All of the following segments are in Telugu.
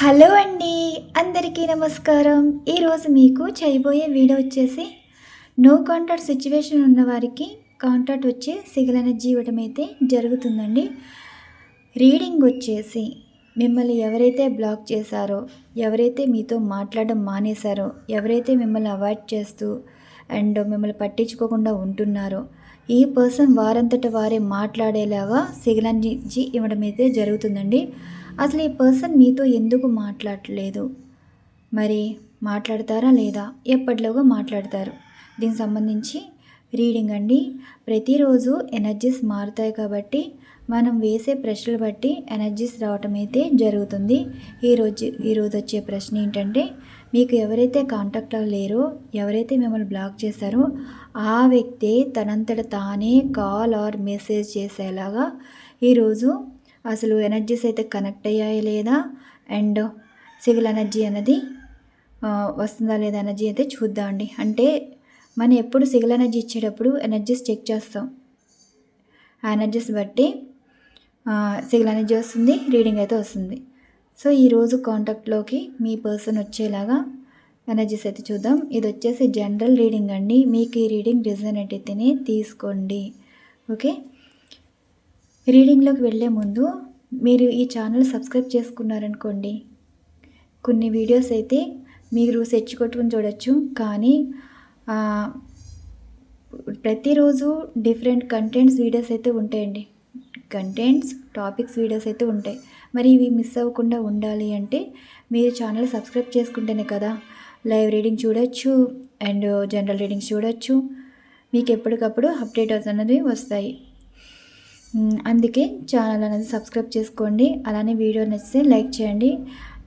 హలో అండి అందరికీ నమస్కారం. ఈరోజు మీకు చేయబోయే వీడియో వచ్చేసి నో కాంటాక్ట్ సిచ్యువేషన్ ఉన్న వారికి కాంటాక్ట్ వచ్చి సిగిల్ ఎనర్జీ ఇవ్వడం అయితే జరుగుతుందండి. రీడింగ్ వచ్చేసి మిమ్మల్ని ఎవరైతే బ్లాక్ చేశారో ఎవరైతే మీతో మాట్లాడడం మానేశారో ఎవరైతే మిమ్మల్ని అవాయిడ్ చేస్తూ అండ్ మిమ్మల్ని పట్టించుకోకుండా ఉంటున్నారో ఈ పర్సన్ వారంతట వారే మాట్లాడేలాగా సిగలనర్జీ ఇవ్వడం అయితే జరుగుతుందండి. అసలు ఈ పర్సన్ మీతో ఎందుకు మాట్లాడలేదు? మరి మాట్లాడతారా లేదా? ఎప్పటిలోగా మాట్లాడతారు? దీనికి సంబంధించి రీడింగ్ అండి. ప్రతిరోజు ఎనర్జీస్ మారుతాయి కాబట్టి మనం వేసే ప్రశ్నలు బట్టి ఎనర్జీస్ రావటం అయితే జరుగుతుంది. ఈరోజు ఈరోజు వచ్చే ప్రశ్న ఏంటంటే మీకు ఎవరైతే కాంటాక్ట్లో లేరో ఎవరైతే మిమ్మల్ని బ్లాక్ చేశారో ఆ వ్యక్తే తనంతట తానే కాల్ ఆర్ మెసేజ్ చేసేలాగా ఈరోజు అసలు ఎనర్జీస్ అయితే కనెక్ట్ అయ్యాయి లేదా? అండ్ సివిల్ ఎనర్జీ అనేది వస్తుందా లేదా ఎనర్జీ అయితే చూద్దామండి అంటే మనం ఎప్పుడు సిగిల్ ఎనర్జీ ఇచ్చేటప్పుడు ఎనర్జీస్ చెక్ చేస్తాం. ఆ ఎనర్జీస్ బట్టి సిగిల్ ఎనర్జీ వస్తుంది రీడింగ్ అయితే వస్తుంది. సో ఈరోజు కాంటాక్ట్లోకి మీ పర్సన్ వచ్చేలాగా ఎనర్జీస్ అయితే చూద్దాం. ఇది వచ్చేసి జనరల్ రీడింగ్ అండి. మీకు ఈ రీడింగ్ రిజనెట్ అయితేనే తీసుకోండి. ఓకే రీడింగ్లోకి వెళ్ళే ముందు మీరు ఈ ఛానల్ సబ్స్క్రైబ్ చేసుకున్నారనుకోండి. కొన్ని వీడియోస్ అయితే మీరు సెర్చ్ కొట్టుకుని చూడొచ్చు. కానీ ప్రతిరోజు డిఫరెంట్ కంటెంట్స్ వీడియోస్ అయితే ఉంటాయండి. కంటెంట్స్ టాపిక్స్ వీడియోస్ అయితే ఉంటాయి. మరి ఇవి మిస్ అవ్వకుండా ఉండాలి అంటే మీరు ఛానల్ సబ్స్క్రైబ్ చేసుకుంటేనే కదా లైవ్ రీడింగ్ చూడొచ్చు అండ్ జనరల్ రీడింగ్స్ చూడొచ్చు. మీకు ఎప్పటికప్పుడు అప్డేట్ అనేది వస్తాయి. అందుకే ఛానల్ అనేది సబ్స్క్రైబ్ చేసుకోండి. అలానే వీడియో నచ్చితే లైక్ చేయండి.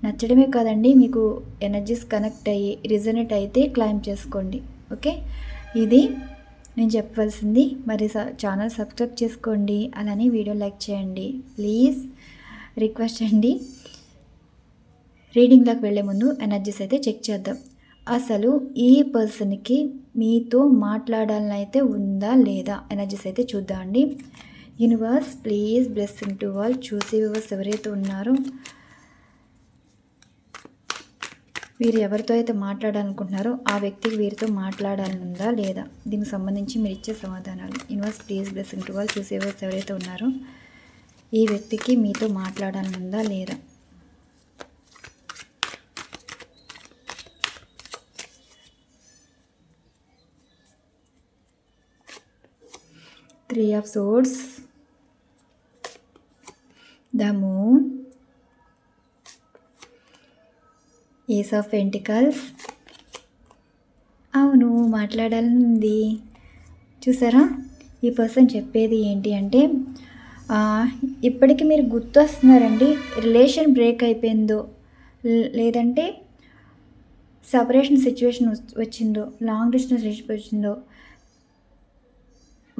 నచ్చడమే కాదండి మీకు ఎనర్జీస్ కనెక్ట్ అయ్యి రిజనెట్ అయితే క్లైమ్ చేసుకోండి. ఓకే ఇది నేను చెప్పవలసింది. మరి ఛానల్ సబ్స్క్రైబ్ చేసుకోండి. అలానే వీడియో లైక్ చేయండి. ప్లీజ్ రిక్వెస్ట్ అండి. రీడింగ్లోకి వెళ్ళే ముందు ఎనర్జీస్ అయితే చెక్ చేద్దాం. అసలు ఈ పర్సన్కి మీతో మాట్లాడాలని అయితే ఉందా లేదా? ఎనర్జీస్ అయితే చూద్దాం అండి universe please blessing to all. చూసి వివర్స్ ఎవరైతే ఉన్నారో వీరు ఎవరితో అయితే మాట్లాడాలనుకుంటున్నారో ఆ వ్యక్తికి వీరితో మాట్లాడాలనుందా లేదా? దీనికి సంబంధించి మీరు ఇచ్చే సమాధానాలు. Universe please blessing to all. చూసే వివర్స్ ఎవరైతే ఉన్నారో ఈ వ్యక్తికి మీతో మాట్లాడాలనుందా లేదా? Three of swords the moon ace of pentacles అవును మాట్లాడాలని చూసారా? ఈ పర్సన్ చెప్పేది ఏంటి అంటే ఇప్పటికీ మీరు గుర్తొస్తున్నారండి రిలేషన్ బ్రేక్ అయిపోయిందో లేదంటే సపరేషన్ సిచ్యువేషన్ వచ్చిందో లాంగ్ డిస్టెన్స్ రిలేషన్ వచ్చిందో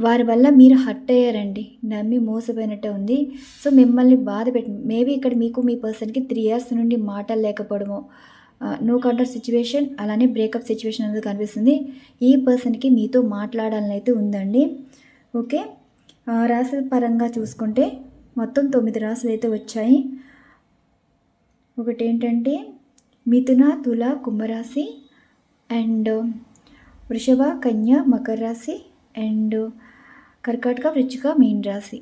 వారి వల్ల మీరు హర్ట్ అయ్యారండి. నమ్మి మోసపోయినట్టే ఉంది. సో మిమ్మల్ని బాధ పెట్టి మేబీ ఇక్కడ మీకు మీ పర్సన్కి త్రీ ఇయర్స్ నుండి మాటలు లేకపోవడము నో కాంటాక్ట్ సిచ్యువేషన్ అలానే బ్రేకప్ సిచ్యువేషన్ అనేది కనిపిస్తుంది. ఈ పర్సన్కి మీతో మాట్లాడాలని అయితే ఉందండి. ఓకే? రాశి పరంగా చూసుకుంటే మొత్తం తొమ్మిది రాసులు అయితే వచ్చాయి. ఒకటి ఏంటంటే మిథున తుల కుంభరాశి అండ్ వృషభ కన్య మకర రాశి అండ్ కర్కాటక వృచ్చిక మీన్ రాశి.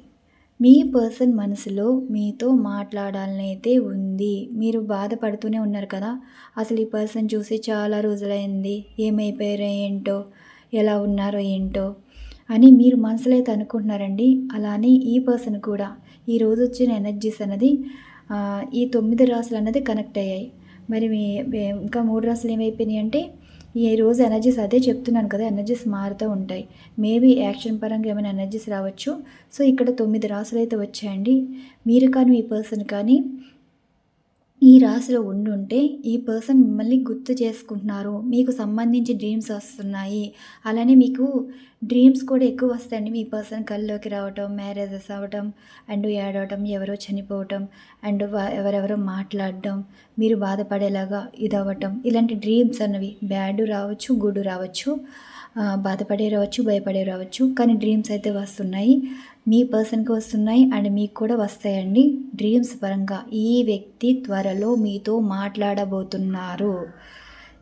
మీ పర్సన్ మనసులో మీతో మాట్లాడాలని అయితే ఉంది. మీరు బాధపడుతూనే ఉన్నారు కదా. అసలు ఈ పర్సన్ చూసి చాలా రోజులైంది. ఏమైపోయారో ఏంటో? ఎలా ఉన్నారో ఏంటో? అని మీరు మనసులో అయితే అనుకుంటున్నారండి. అలానే ఈ పర్సన్ కూడా. ఈ రోజు వచ్చిన ఎనర్జీస్ అనేది ఈ తొమ్మిది రాసులు అన్నది కనెక్ట్ అయ్యాయి. మరి ఇంకా మూడు రాసులు ఏమైపోయినాయి అంటే ఈ రోజు ఎనర్జీస్ అదే చెప్తున్నాను కదా ఎనర్జీస్ మారుతూ ఉంటాయి. మేబీ యాక్షన్ పరంగా ఏమైనా ఎనర్జీస్ రావచ్చు. సో ఇక్కడ తొమ్మిది రాసులు అయితే వచ్చాయండి. మీరు కానీ మీ పర్సన్ కానీ ఈ రాశిలో ఉండుంటే ఈ పర్సన్ మిమ్మల్ని గుర్తు చేసుకుంటున్నారు. మీకు సంబంధించి డ్రీమ్స్ వస్తున్నాయి. అలానే మీకు డ్రీమ్స్ కూడా ఎక్కువ వస్తాయండి. మీ పర్సన్ కళ్ళలోకి రావటం మ్యారేజెస్ అవ్వటం అండ్ ఏడవటం ఎవరో చనిపోవటం అండ్ ఎవరెవరో మాట్లాడటం మీరు బాధపడేలాగా ఇదవ్వటం. ఇలాంటి డ్రీమ్స్ అన్నవి బ్యాడ్ రావచ్చు గుడ్ రావచ్చు. బాధపడే రావచ్చు భయపడే రావచ్చు. కానీ డ్రీమ్స్ అయితే వస్తున్నాయి. మీ పర్సన్కి వస్తున్నాయి అండ్ మీకు కూడా వస్తాయండి. డ్రీమ్స్ పరంగా ఈ వ్యక్తి త్వరలో మీతో మాట్లాడబోతున్నారు.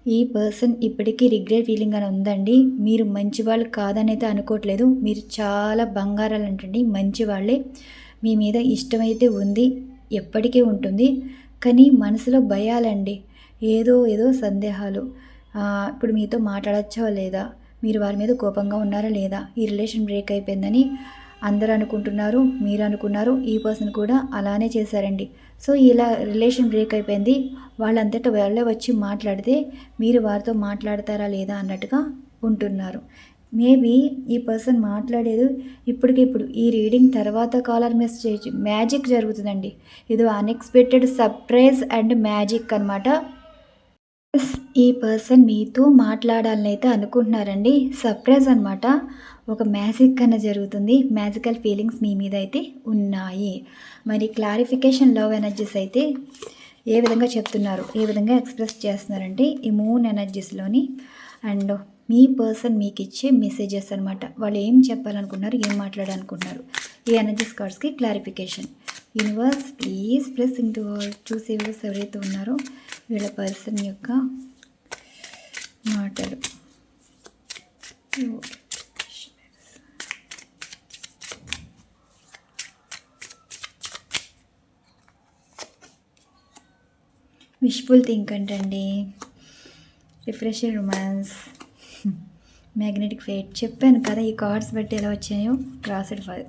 ఈ పర్సన్ ఇప్పటికీ రిగ్రెట్ ఫీలింగ్ అని ఉందండి. మీరు మంచి వాళ్ళు కాదని అయితే అనుకోవట్లేదు. మీరు చాలా బంగారాలు అంటండి. మంచి వాళ్ళే మీ మీద ఇష్టమైతే ఉంది. ఎప్పటికీ ఉంటుంది. కానీ మనసులో భయాలండి. ఏదో ఏదో సందేహాలు. ఇప్పుడు మీతో మాట్లాడచ్చో లేదా? మీరు వారి మీద కోపంగా ఉన్నారా లేదా? ఈ రిలేషన్ బ్రేక్ అయిపోయిందని అందరు అనుకుంటున్నారు మీరు అనుకున్నారు ఈ పర్సన్ కూడా అలానే చేశారండి. సో ఇలా రిలేషన్ బ్రేక్ అయిపోయింది. వాళ్ళంతటా వాళ్ళే వచ్చి మాట్లాడితే మీరు వారితో మాట్లాడతారా లేదా అన్నట్టుగా ఉంటున్నారు. మేబీ ఈ పర్సన్ మాట్లాడేది ఇప్పటికిప్పుడు ఈ రీడింగ్ తర్వాత కాలర్ మెసేజ్ మ్యాజిక్ జరుగుతుందండి. ఇది అన్ఎక్స్పెక్టెడ్ సర్ప్రైజ్ అండ్ మ్యాజిక్ అన్నమాట. ఈ పర్సన్ మీతో మాట్లాడాలని అయితే అనుకుంటున్నారండి. సర్ప్రైజ్ అనమాట ఒక మ్యాజిక్ కన్నా జరుగుతుంది. మ్యాజికల్ ఫీలింగ్స్ మీ మీద అయితే ఉన్నాయి. మరి క్లారిఫికేషన్ లవ్ ఎనర్జీస్ అయితే ఏ విధంగా చెప్తున్నారు ఏ విధంగా ఎక్స్ప్రెస్ చేస్తున్నారంటే ఈ మూన్ ఎనర్జీస్లోని అండ్ మీ పర్సన్ మీకు ఇచ్చే మెసేజెస్ అనమాట వాళ్ళు ఏం చెప్పాలనుకుంటున్నారు ఏం మాట్లాడాలనుకుంటున్నారు ఈ energies కార్డ్స్కి clarification. Universe please plus into చూసే వ్యూస్ ఎవరైతే ఉన్నారో వీళ్ళ పర్సన్ యొక్క మాటలు విష్ఫుల్ థింక్ అంటండి రిఫ్రెషింగ్ రొమాన్స్ మ్యాగ్నెటిక్ ఫేట్ చెప్పాను కదా ఈ కార్డ్స్ బట్టి ఎలా వచ్చాయో? క్రాస్డ్ ఫైల్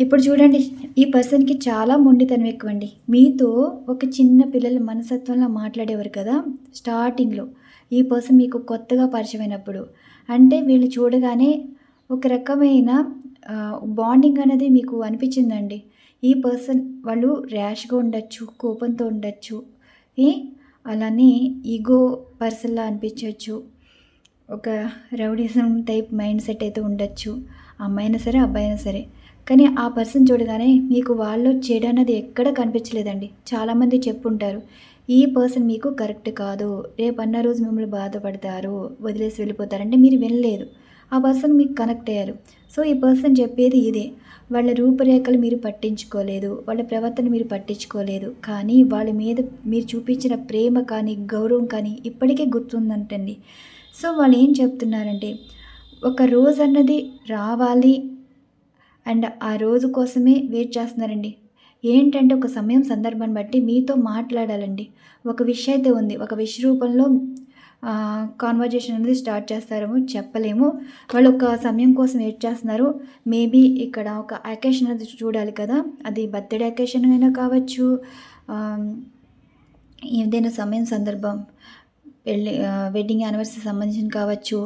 ఇప్పుడు చూడండి ఈ పర్సన్కి చాలా మొండితనం ఎక్కువండి. మీతో ఒక చిన్న పిల్లల మనసత్వంలో మాట్లాడేవారు కదా స్టార్టింగ్లో ఈ పర్సన్ మీకు కొత్తగా పరిచయమైనప్పుడు అంటే వీళ్ళు చూడగానే ఒక రకమైన బాండింగ్ అనేది మీకు అనిపించిందండి. ఈ పర్సన్ వాళ్ళు ర్యాష్గా ఉండొచ్చు కోపంతో ఉండొచ్చు ఏ? అలానే ఈగో పర్సన్లా అనిపించవచ్చు ఒక రౌడిజం టైప్ మైండ్ సెట్ అయితే ఉండొచ్చు అమ్మాయినా సరే అబ్బాయి అయినా సరే. కానీ ఆ పర్సన్ చూడగానే మీకు వాళ్ళు చెడు అన్నది ఎక్కడ కనిపించలేదండి. చాలామంది చెప్పుంటారు ఈ పర్సన్ మీకు కరెక్ట్ కాదు. రేపు అన్న రోజు మిమ్మల్ని బాధపడతారు. వదిలేసి వెళ్ళిపోతారంటే మీరు వినలేదు. ఆ పర్సన్ మీకు కనెక్ట్ అయ్యారు. సో ఈ పర్సన్ చెప్పేది ఇదే. వాళ్ళ రూపురేఖలు మీరు పట్టించుకోలేదు. వాళ్ళ ప్రవర్తన మీరు పట్టించుకోలేదు. కానీ వాళ్ళ మీద మీరు చూపించిన ప్రేమ కానీ గౌరవం కానీ ఇప్పటికే గుర్తుందంటండి. సో వాళ్ళు ఏం చెప్తున్నారంటే ఒక రోజు అన్నది రావాలి. అండ్ ఆ రోజు కోసమే వెయిట్ చేస్తున్నారండి. ఏంటంటే ఒక సమయం సందర్భాన్ని బట్టి మీతో మాట్లాడాలండి. ఒక విష్ అయితే ఉంది. ఒక విష్ రూపంలో కాన్వర్జేషన్ అనేది స్టార్ట్ చేస్తారేమో చెప్పలేము. వాళ్ళు ఒక సమయం కోసం వెయిట్ చేస్తున్నారు. మేబీ ఇక్కడ ఒక అకేషన్ అనేది చూడాలి కదా. అది బర్త్డే అకేషన్ అయినా కావచ్చు ఏదైనా సమయం సందర్భం పెళ్ళి వెడ్డింగ్ యానివర్సరీ సంబంధించిన కావచ్చు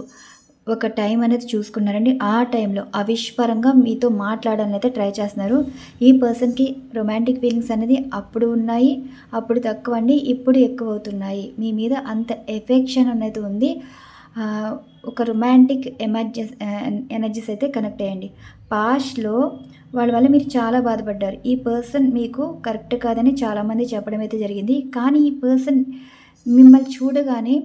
ఒక టైం అనేది చూసుకున్నారండి. ఆ టైంలో అవిష్పరంగా మీతో మాట్లాడాలని అయితే ట్రై చేస్తున్నారు. ఈ పర్సన్కి రొమాంటిక్ ఫీలింగ్స్ అనేది అప్పుడు ఉన్నాయి అప్పుడు తక్కువ అండి ఇప్పుడు ఎక్కువ అవుతున్నాయి మీ మీద అంత ఎఫెక్షన్ అనేది ఉంది. ఒక రొమాంటిక్ ఎమర్జెన్స్ ఎనర్జీస్ అయితే కనెక్ట్ అయ్యండి. పాస్ట్లో వాళ్ళ వల్ల మీరు చాలా బాధపడ్డారు. ఈ పర్సన్ మీకు కరెక్ట్ కాదని చాలామంది చెప్పడం అయితే జరిగింది. కానీ ఈ పర్సన్ మిమ్మల్ని చూడగానే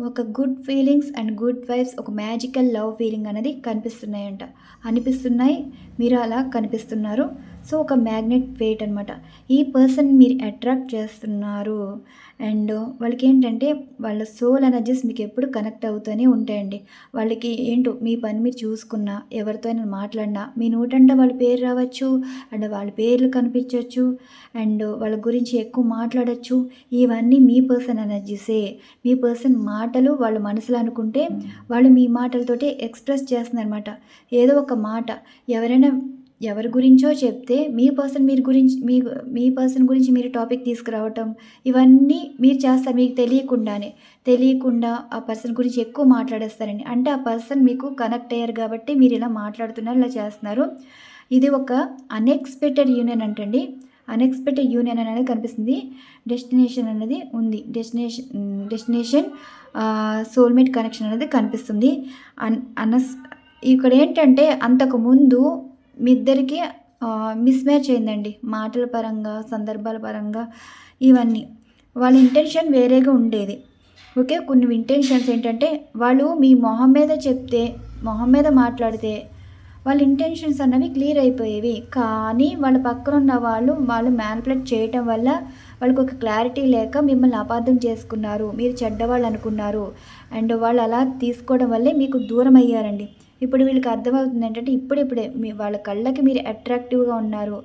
ఒక good feelings and good vibes ఒక మ్యాజికల్ లవ్ ఫీలింగ్ అనేది కనిపిస్తున్నాయంట. అనిపిస్తున్నాయి. మీరు అలా కనిపిస్తున్నారు. సో ఒక మ్యాగ్నెట్ వెయిట్ అనమాట ఈ పర్సన్ మీరు అట్రాక్ట్ చేస్తున్నారు అండ్ వాళ్ళకి ఏంటంటే వాళ్ళ సోల్ ఎనర్జీస్ మీకు ఎప్పుడు కనెక్ట్ అవుతూనే ఉంటాయండి. వాళ్ళకి ఏంటో మీ పని మీరు చూసుకున్నా ఎవరితో అయినా మాట్లాడినా మీ నోటంటే వాళ్ళ పేరు రావచ్చు అండ్ వాళ్ళ పేర్లు కనిపించవచ్చు అండ్ వాళ్ళ గురించి ఎక్కువ మాట్లాడచ్చు. ఇవన్నీ మీ పర్సన్ ఎనర్జీసే. మీ పర్సన్ మాటలు వాళ్ళ మనసులో అనుకుంటే వాళ్ళు మీ మాటలతోటే ఎక్స్ప్రెస్ చేస్తున్నారన్నమాట. ఏదో ఒక మాట ఎవరైనా ఎవరి గురించో చెప్తే మీ పర్సన్ మీరు గురించి మీ మీ పర్సన్ గురించి మీరు టాపిక్ తీసుకురావటం ఇవన్నీ మీరు చేస్తారు మీకు తెలియకుండానే. తెలియకుండా ఆ పర్సన్ గురించి ఎక్కువ మాట్లాడేస్తారండి అంటే ఆ పర్సన్ మీకు కనెక్ట్ అయ్యారు కాబట్టి మీరు ఇలా మాట్లాడుతున్నారు ఇలా చేస్తున్నారు. ఇది ఒక అన్ఎక్స్పెక్టెడ్ యూనియన్ అంటండి. అన్ఎక్స్పెక్టెడ్ యూనియన్ అనేది కనిపిస్తుంది. డెస్టినేషన్ అనేది ఉంది. డెస్టినేషన్ డెస్టినేషన్ సోల్మేట్ కనెక్షన్ అనేది కనిపిస్తుంది. అన్ అనస్ ఇక్కడ ఏంటంటే అంతకు ముందు మీ ఇద్దరికి మిస్ మ్యాచ్ అయిందండి. మాటల పరంగా సందర్భాల పరంగా ఇవన్నీ. వాళ్ళ ఇంటెన్షన్ వేరేగా ఉండేది. ఓకే కొన్ని ఇంటెన్షన్స్ ఏంటంటే వాళ్ళు మీ మొహం మీద చెప్తే మొహం మీద మాట్లాడితే వాళ్ళ ఇంటెన్షన్స్ అన్నవి క్లియర్ అయిపోయేవి. కానీ వాళ్ళ పక్కన ఉన్న వాళ్ళు వాళ్ళు మ్యానిపులేట్ చేయటం వల్ల వాళ్ళకి ఒక క్లారిటీ లేక మిమ్మల్ని అపార్థం చేసుకున్నారు. మీరు చెడ్డవాళ్ళు అనుకున్నారు. అండ్ వాళ్ళు అలా తీసుకోవడం వల్లే మీకు దూరం అయ్యారండి. ఇప్పుడు వీళ్ళకి అర్థమవుతుంది ఏంటంటే ఇప్పుడిప్పుడే మీ వాళ్ళ కళ్ళకి మీరు అట్రాక్టివ్గా ఉన్నారు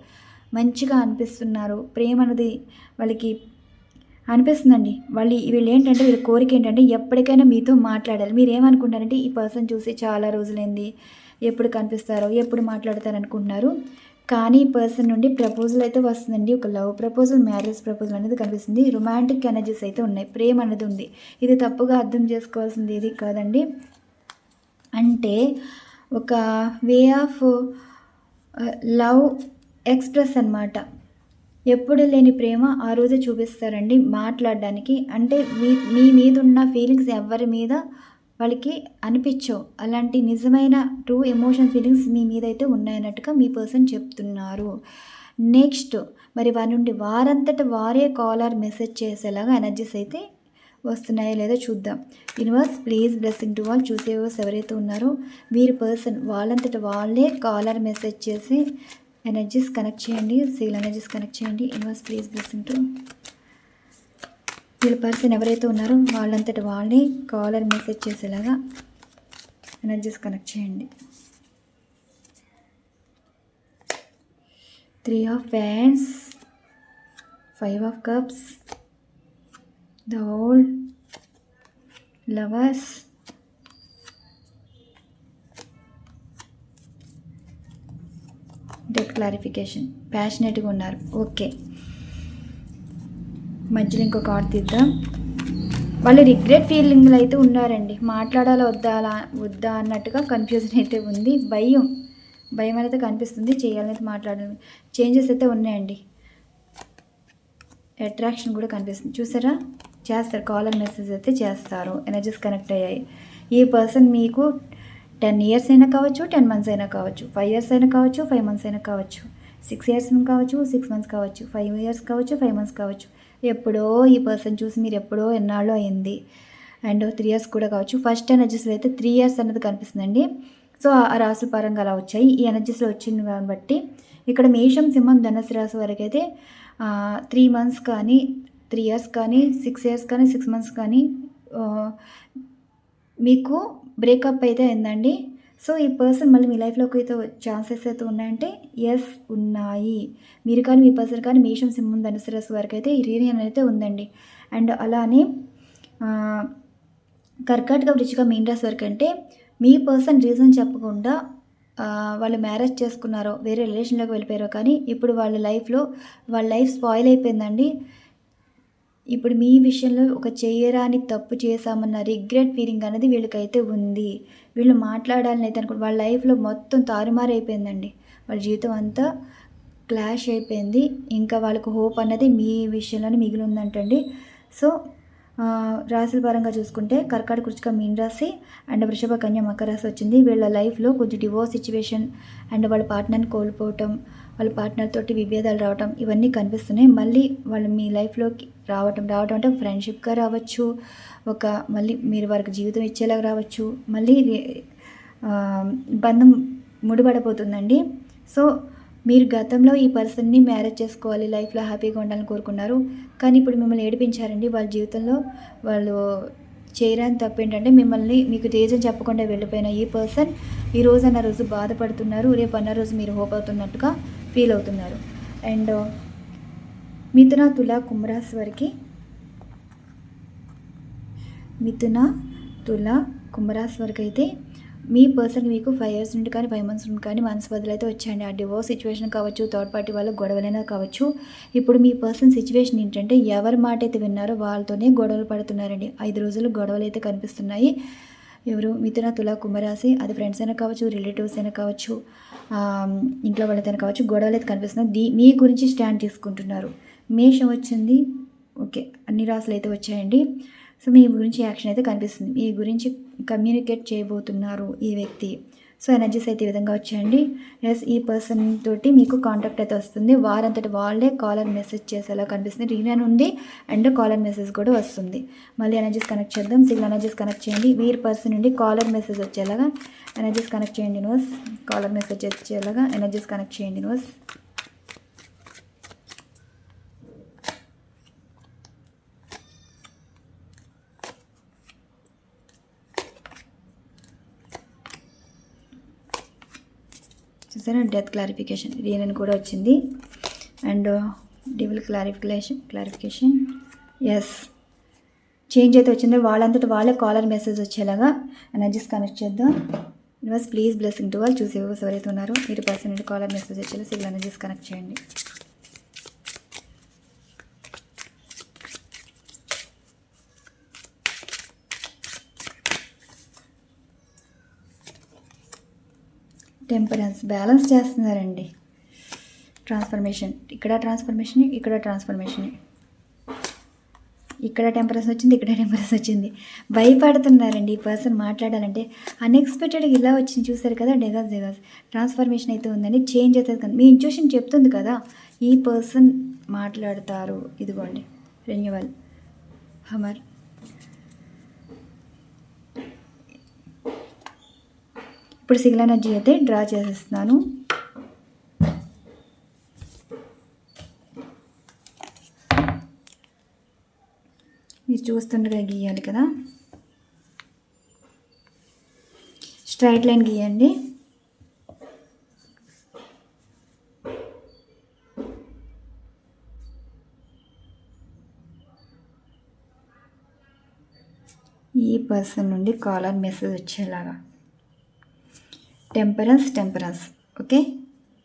మంచిగా అనిపిస్తున్నారు ప్రేమ అనేది వాళ్ళకి అనిపిస్తుందండి. వాళ్ళు వీళ్ళు ఏంటంటే వీళ్ళ కోరిక ఏంటంటే ఎప్పటికైనా మీతో మాట్లాడాలి. మీరు ఏమనుకుంటారంటే ఈ పర్సన్ చూసి చాలా రోజులైంది ఎప్పుడు కనిపిస్తారో ఎప్పుడు మాట్లాడతారు అనుకుంటున్నారు. కానీ ఈ పర్సన్ నుండి ప్రపోజల్ అయితే వస్తుందండి. ఒక లవ్ ప్రపోజల్ మ్యారేజ్ ప్రపోజల్ అనేది కనిపిస్తుంది. రొమాంటిక్ ఎనర్జీస్ అయితే ఉన్నాయి. ప్రేమ అనేది ఉంది. ఇది తప్పుగా అర్థం చేసుకోవాల్సింది ఇది కాదండి. అంటే ఒక వే ఆఫ్ లవ్ ఎక్స్ప్రెస్ అన్నమాట. ఎప్పుడు లేని ప్రేమ ఆ రోజే చూపిస్తారండి మాట్లాడడానికి. అంటే మీ మీ మీద ఉన్న ఫీలింగ్స్ ఎవరి మీద వాళ్ళకి అనిపించవు అలాంటి నిజమైన ట్రూ ఎమోషన్ ఫీలింగ్స్ మీ మీద అయితే ఉన్నాయన్నట్టుగా మీ పర్సన్ చెప్తున్నారు. నెక్స్ట్ మరి వారి నుండి వారంతట వారే కాలర్ మెసేజ్ చేసేలాగా ఎనర్జీస్ అయితే వస్తున్నాయో లేదో చూద్దాం. యూనివర్స్ ప్లీజ్ బ్లెస్సింగ్ టు వాళ్ళు చూసేవర్స్ ఎవరైతే ఉన్నారో వీరి పర్సన్ వాళ్ళంతట వాళ్ళే కాలర్ మెసేజ్ చేసి ఎనర్జీస్ కనెక్ట్ చేయండి సీల్ ఎనర్జీస్ కనెక్ట్ చేయండి. యూనివర్స్ ప్లీజ్ బ్లెస్సింగ్ టు వీళ్ళ పర్సన్ ఎవరైతే ఉన్నారో వాళ్ళంతటి వాళ్ళే కాలర్ మెసేజ్ చేసేలాగా ఎనర్జీస్ కనెక్ట్ చేయండి. Three of fans five of cups the old lovers death clarification ప్యాషనెట్గా ఉన్నారు. ఓకే మధ్యలో ఇంకో కార్డ్ తీద్దాం. వాళ్ళు రిగ్రెట్ ఫీలింగ్లు అయితే ఉన్నారండి. మాట్లాడాలా వద్దా వద్దా అన్నట్టుగా కన్ఫ్యూజన్ అయితే ఉంది. భయం. భయం అనేది కనిపిస్తుంది. చేయాలనేది మాట్లాడాలి. చేంజెస్ అయితే ఉన్నాయండి. అట్రాక్షన్ కూడా కనిపిస్తుంది. చూసారా? చేస్తారు. కాలర్ మెసేజ్ అయితే చేస్తారు. ఎనర్జీస్ కనెక్ట్ అయ్యాయి. ఈ పర్సన్ మీకు టెన్ ఇయర్స్ అయినా కావచ్చు టెన్ మంత్స్ అయినా కావచ్చు ఫైవ్ ఇయర్స్ అయినా కావచ్చు ఫైవ్ మంత్స్ అయినా కావచ్చు సిక్స్ ఇయర్స్ కావచ్చు సిక్స్ మంత్స్ కావచ్చు ఫైవ్ ఇయర్స్ కావచ్చు ఫైవ్ మంత్స్ కావచ్చు. ఎప్పుడో ఈ పర్సన్ చూసి మీరు ఎప్పుడో ఎన్నాళ్ళు అయింది. అండ్ త్రీ ఇయర్స్ కూడా కావచ్చు. ఫస్ట్ ఎనర్జీస్లో అయితే త్రీ ఇయర్స్ అనేది కనిపిస్తుందండి. సో ఆ రాసుల పరంగా అలా వచ్చాయి. ఈ ఎనర్జీస్లో వచ్చింది కాబట్టి ఇక్కడ మేషం సింహం ధనస్సు రాశి వరకు అయితే త్రీ మంత్స్ కానీ త్రీ ఇయర్స్ కానీ సిక్స్ ఇయర్స్ కానీ సిక్స్ మంత్స్ కానీ మీకు బ్రేకప్ అయితే అయిందండి. సో ఈ పర్సన్ మళ్ళీ మీ లైఫ్లోకి అయితే ఛాన్సెస్ అయితే ఉన్నాయంటే ఎస్ ఉన్నాయి. మీరు కానీ మీ పర్సన్ కానీ మేషం సింహం ధనుసు వరకు అయితే ఈ రీనియన్ అయితే ఉందండి. అండ్ అలానే కర్కాటక వృచ్చిక మీన్ రాశి వరకు అంటే మీ పర్సన్ రీజన్ చెప్పకుండా వాళ్ళు మ్యారేజ్ చేసుకున్నారో వేరే రిలేషన్లోకి వెళ్ళిపోయారో కానీ ఇప్పుడు వాళ్ళ లైఫ్లో వాళ్ళ లైఫ్ స్పాయిల్ అయిపోయిందండి. ఇప్పుడు మీ విషయంలో ఒక చేయరాని తప్పు చేశామన్న రిగ్రెట్ ఫీలింగ్ అనేది వీళ్ళకైతే ఉంది. వీళ్ళు మాట్లాడాలని అయితే అనుకుంటే వాళ్ళ లైఫ్లో మొత్తం తారుమారైపోయిందండి. వాళ్ళ జీవితం అంతా క్లాష్ అయిపోయింది. ఇంకా వాళ్ళకు హోప్ అన్నది మీ విషయంలోనే మిగిలి ఉందంటండి. సో రాశుల పరంగా చూసుకుంటే కర్కాటక కృచిక మీన్ రాశి అండ్ వృషభ కన్య మకర రాశి వచ్చింది. వీళ్ళ లైఫ్లో కొంచెం డివోర్స్ సిచ్యువేషన్ అండ్ వాళ్ళ పార్ట్నర్ని కోల్పోవటం వాళ్ళ పార్ట్నర్ తోటి విభేదాలు రావటం ఇవన్నీ కనిపిస్తున్నాయి. మళ్ళీ వాళ్ళు మీ లైఫ్లోకి రావటం రావటం అంటే ఫ్రెండ్షిప్గా రావచ్చు ఒక మళ్ళీ మీరు వారికి జీవితం ఇచ్చేలాగా రావచ్చు. మళ్ళీ బంధం ముడిపడబోతుందండి సో మీరు గతంలో ఈ పర్సన్ని మ్యారేజ్ చేసుకోవాలి లైఫ్లో హ్యాపీగా ఉండాలని కోరుకున్నారు. కానీ ఇప్పుడు మిమ్మల్ని ఏడిపించారండి వాళ్ళ జీవితంలో. వాళ్ళు చేయరాని తప్పు ఏంటంటే మిమ్మల్ని మీకు రీజన్ చెప్పకుండా వెళ్ళిపోయిన ఈ పర్సన్ ఈ రోజు అన్న రోజు బాధపడుతున్నారు. రేపు అన్న రోజు మీరు హోప్ అవుతున్నట్టుగా ఫీల్ అవుతున్నారు. అండ్ మిథున తుల కుంభరాశి వారికి మిథున తుల కుంభరాశి వరకు అయితే మీ పర్సన్ మీకు ఫైవ్ ఇయర్స్ నుండి కానీ ఫైవ్ మంత్స్ నుండి కానీ మనసు బదులు అయితే వచ్చాయండి. ఆ డివోర్స్ సిచ్యువేషన్ కావచ్చు థర్డ్ పార్టీ వాళ్ళ గొడవలైనా కావచ్చు. ఇప్పుడు మీ పర్సన్ సిచ్యువేషన్ ఏంటంటే ఎవరి మాట అయితే విన్నారో వాళ్ళతోనే గొడవలు పడుతున్నారండి. ఐదు రోజులు గొడవలు అయితే కనిపిస్తున్నాయి. ఎవరు? మిథున తుల కుంభరాశి. అది ఫ్రెండ్స్ అయినా కావచ్చు రిలేటివ్స్ అయినా కావచ్చు ఇంట్లో వాళ్ళైతే కావచ్చు గొడవలు అయితే కనిపిస్తున్నాయి. దీ మీ గురించి స్టాండ్ తీసుకుంటున్నారు. మేషం వచ్చింది. ఓకే. అన్ని రాసులు అయితే వచ్చాయండి. సో మీ గురించి యాక్షన్ అయితే కనిపిస్తుంది. మీ గురించి కమ్యూనికేట్ చేయబోతున్నారు ఈ వ్యక్తి. సో ఎనర్జీస్ అయితే ఈ విధంగా వచ్చాయండి. ఎస్ ఈ పర్సన్ తోటి మీకు కాంటాక్ట్ అయితే వస్తుంది. వారంతటి వాళ్ళే కాలర్ మెసేజ్ చేసేలా కనిపిస్తుంది. రీనన్ ఉంది అండ్ కాలర్ మెసేజ్ కూడా వస్తుంది. మళ్ళీ ఎనర్జీస్ కనెక్ట్ చేద్దాం. సిగ్నల్ ఎనర్జీస్ కనెక్ట్ చేయండి. వీరి పర్సన్ నుండి కాలర్ మెసేజ్ వచ్చేలాగా. ఎనర్జీస్ కనెక్ట్ చేయండి నోస్ కాలర్ మెసేజ్ వచ్చేలాగా. ఎనర్జీస్ కనెక్ట్ చేయండి నోస్ చూసారా డెత్ క్లారిఫికేషన్ రీనన్ కూడా వచ్చింది. అండ్ డివిల్ క్లారిఫికేషన్ క్లారిఫికేషన్ ఎస్ చేంజ్ అయితే వచ్చింది. వాళ్ళంతటి వాళ్ళే కాలర్ మెసేజ్ వచ్చేలాగా ఎనర్జీస్ కనెక్ట్ చేద్దాం. యూనివర్స్ ప్లీజ్ బ్లెస్సింగ్ టు వాళ్ళు చూసి ఎవరైతే ఉన్నారో మీరు పర్సన్ నుండి కాలర్ మెసేజ్ వచ్చేలా సిగ్నల్ ఎనర్జీస్ కనెక్ట్ చేయండి. టెంపరెన్స్ బ్యాలెన్స్ చేస్తున్నారండి. ట్రాన్స్ఫర్మేషన్. ఇక్కడ ట్రాన్స్ఫర్మేషన్ ఇక్కడ ట్రాన్స్ఫర్మేషన్. ఇక్కడ టెంపరెన్స్ వచ్చింది ఇక్కడ టెంపరెన్స్ వచ్చింది. భయపడుతున్నారండి ఈ పర్సన్ మాట్లాడాలంటే. అన్ఎక్స్పెక్టెడ్గా ఇలా వచ్చింది చూసారు కదా డెగాస్ డెగాస్ ట్రాన్స్ఫర్మేషన్ అయితే ఉందండి చేంజ్ అవుతుంది కదా. మీ ఇంట్యూషన్ చెప్తుంది కదా ఈ పర్సన్ మాట్లాడతారు. ఇదిగోండి రెన్యువల్ హమర్ ఇప్పుడు సిగ్నల్ ఎనర్జీ అయితే డ్రా చేసేస్తున్నాను. మీరు చూస్తుండగా గీయాలి కదా. స్ట్రైట్ లైన్ గీయండి. ఈ పర్సన్ నుండి కాలర్ మెసేజ్ వచ్చేలాగా. Temperance temperance. ఓకే?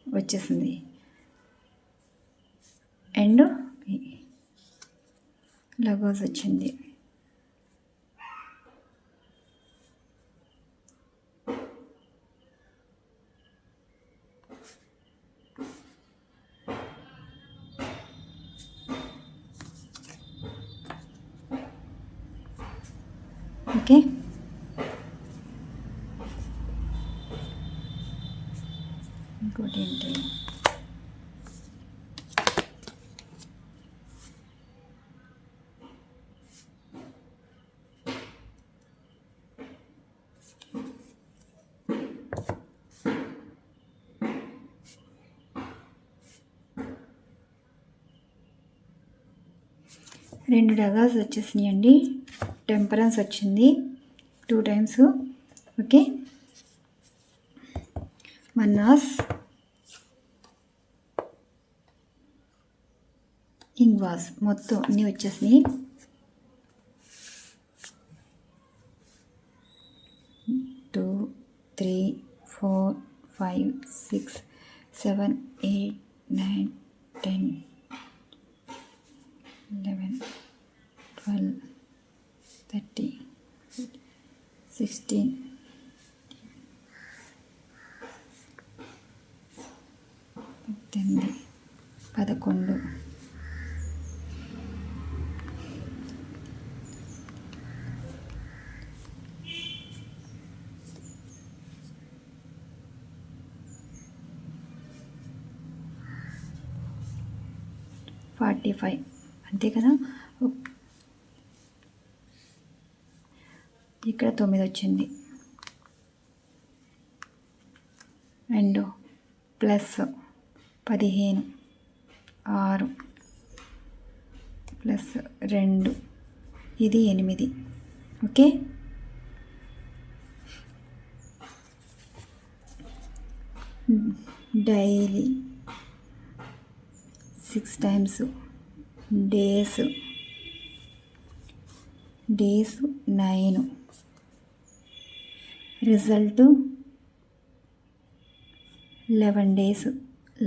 వచ్చేసింది. అండ్ లగోస్ వచ్చింది ఓకే ఇంకోటి ఏంటి రెండు డగాస్ వచ్చేసినాయండి. టెంపరెన్స్ వచ్చింది. టూ టైమ్స్ ఓకే మన్నాస్ ఇంగ్వాస్ మొత్తం అన్నీ వచ్చేసినాయి. Two three four five six seven eight nine ten eleven twelve thirty sixteen పద్దెనిమిది పదకొండు ఫార్టీ ఫైవ్ అంతే కదా? ఇక్కడ తొమ్మిది వచ్చింది. రెండు ప్లస్ పదిహేను ఆరు ప్లస్ రెండు ఇది ఎనిమిది. Okay? Daily six times days days nine. Result eleven days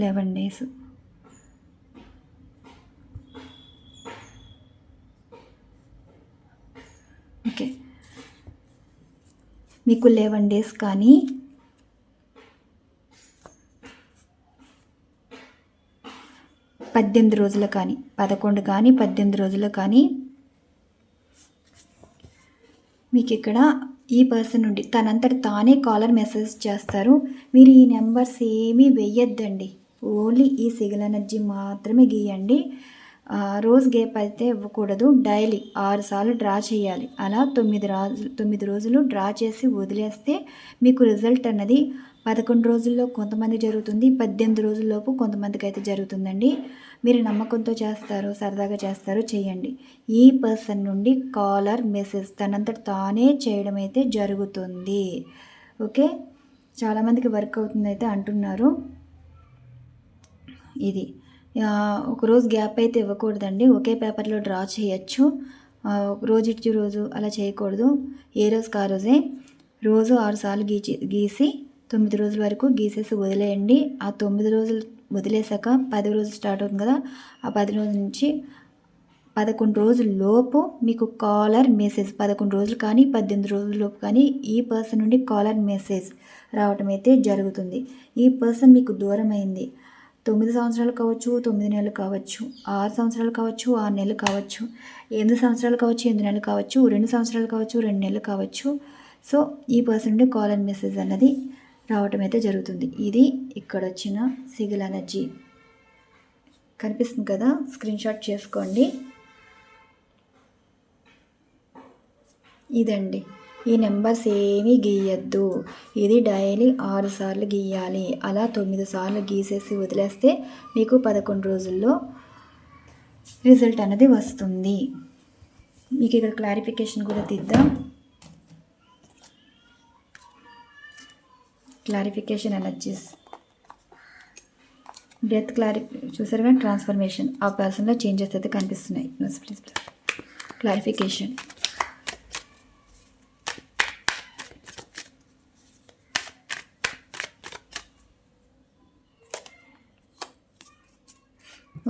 eleven days. Okay. మీకు లెవెన్ డేస్ కానీ పద్దెనిమిది రోజులు కానీ పదకొండు కానీ పద్దెనిమిది రోజులు కానీ మీకు ఇక్కడ ఈ పర్సన్ నుండి తనంతట తానే కాలర్ మెసేజ్ చేస్తారు. మీరు ఈ నెంబర్స్ ఏమీ వేయొద్దండి ఓన్లీ ఈ సిగిల్ ఎనర్జీ మాత్రమే గీయండి. రోజు గేప్ అయితే ఇవ్వకూడదు. డైలీ ఆరు సార్లు డ్రా చేయాలి. అలా తొమ్మిది రోజులు తొమ్మిది రోజులు డ్రా చేసి వదిలేస్తే మీకు రిజల్ట్ అన్నది పదకొండు రోజుల్లో కొంతమంది జరుగుతుంది పద్దెనిమిది రోజుల్లోపు కొంతమందికి అయితే జరుగుతుందండి. మీరు నమ్మకంతో చేస్తారు సరదాగా చేస్తారు చేయండి. ఈ పర్సన్ నుండి కాలర్ మెసేజ్ తనంతట తానే చేయడం అయితే జరుగుతుంది. ఓకే? చాలామందికి వర్క్ అవుతుంది అయితే అంటున్నారు. ఇది. ఒకరోజు ఒక రోజు గ్యాప్ అయితే ఇవ్వకూడదండి. ఒకే పేపర్లో డ్రా చేయొచ్చు. ఒక రోజు ఇచ్చి రోజు అలా చేయకూడదు. ఏ రోజుకి ఆ రోజే? రోజు ఆరు సార్లు గీచి గీసి తొమ్మిది రోజుల వరకు గీసేసి వదిలేయండి. ఆ తొమ్మిది రోజులు వదిలేసాక పది రోజులు స్టార్ట్ అవుతుంది కదా ఆ పది రోజుల నుంచి పదకొండు రోజుల లోపు మీకు కాలర్ మెసేజ్ పదకొండు రోజులు కానీ పద్దెనిమిది రోజుల లోపు కానీ ఈ పర్సన్ నుండి కాలర్ మెసేజ్ రావటం అయితే జరుగుతుంది. ఈ పర్సన్ మీకు దూరం అయింది. తొమ్మిది సంవత్సరాలు కావచ్చు తొమ్మిది నెలలు కావచ్చు ఆరు సంవత్సరాలు కావచ్చు ఆరు నెలలు కావచ్చు ఎనిమిది సంవత్సరాలు కావచ్చు ఎనిమిది నెలలు కావచ్చు రెండు సంవత్సరాలు కావచ్చు రెండు నెలలు కావచ్చు. సో ఈ పర్సన్ నుండి కాలర్ మెసేజ్ అన్నది రావటం అయితే జరుగుతుంది. ఇది ఇక్కడ వచ్చిన సిగిల్ ఎనర్జీ. కనిపిస్తుంది కదా? స్క్రీన్ షాట్ చేసుకోండి. ఇదండి. ఈ నెంబర్స్ ఏమీ గీయద్దు. ఇది డైలీ ఆరు సార్లు గీయాలి. అలా తొమ్మిది సార్లు గీసేసి వదిలేస్తే మీకు పదకొండు రోజుల్లో రిజల్ట్ అనేది వస్తుంది. మీకు ఇక్కడ క్లారిఫికేషన్ కూడా తీద్దాం. క్లారిఫికేషన్ ఎనర్జీస్ డెత్ క్లారి కానీ ట్రాన్స్ఫర్మేషన్ ఆ పర్సన్లో చేంజెస్ అయితే కనిపిస్తున్నాయి. ప్లీజ్ క్లారిఫికేషన్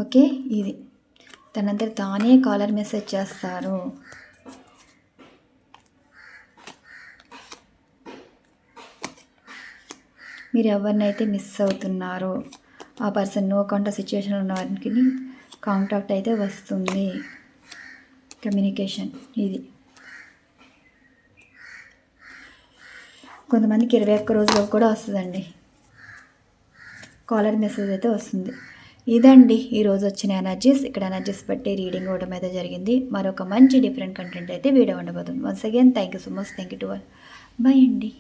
ఓకే ఇది తనంతట తానే కాలర్ మెసేజ్ చేస్తారు. మీరు ఎవరినైతే మిస్ అవుతున్నారో ఆ పర్సన్ నో కాంటాక్ట్ సిచ్యువేషన్లో ఉన్న వారికి కాంటాక్ట్ అయితే వస్తుంది. కమ్యూనికేషన్ ఇది. కొంతమందికి ఇరవై ఒక్క రోజుల్లో కూడా వస్తుందండి. కాలర్ మెసేజ్ అయితే వస్తుంది. ఇదండి ఈరోజు వచ్చిన ఎనర్జీస్. ఇక్కడ ఎనర్జీస్ బట్టి రీడింగ్ ఇవ్వడం అయితే జరిగింది. మరొక మంచి డిఫరెంట్ కంటెంట్ అయితే వీడియో ఉండబోతుంది. Once again thank you so much thank you to all bye అండి.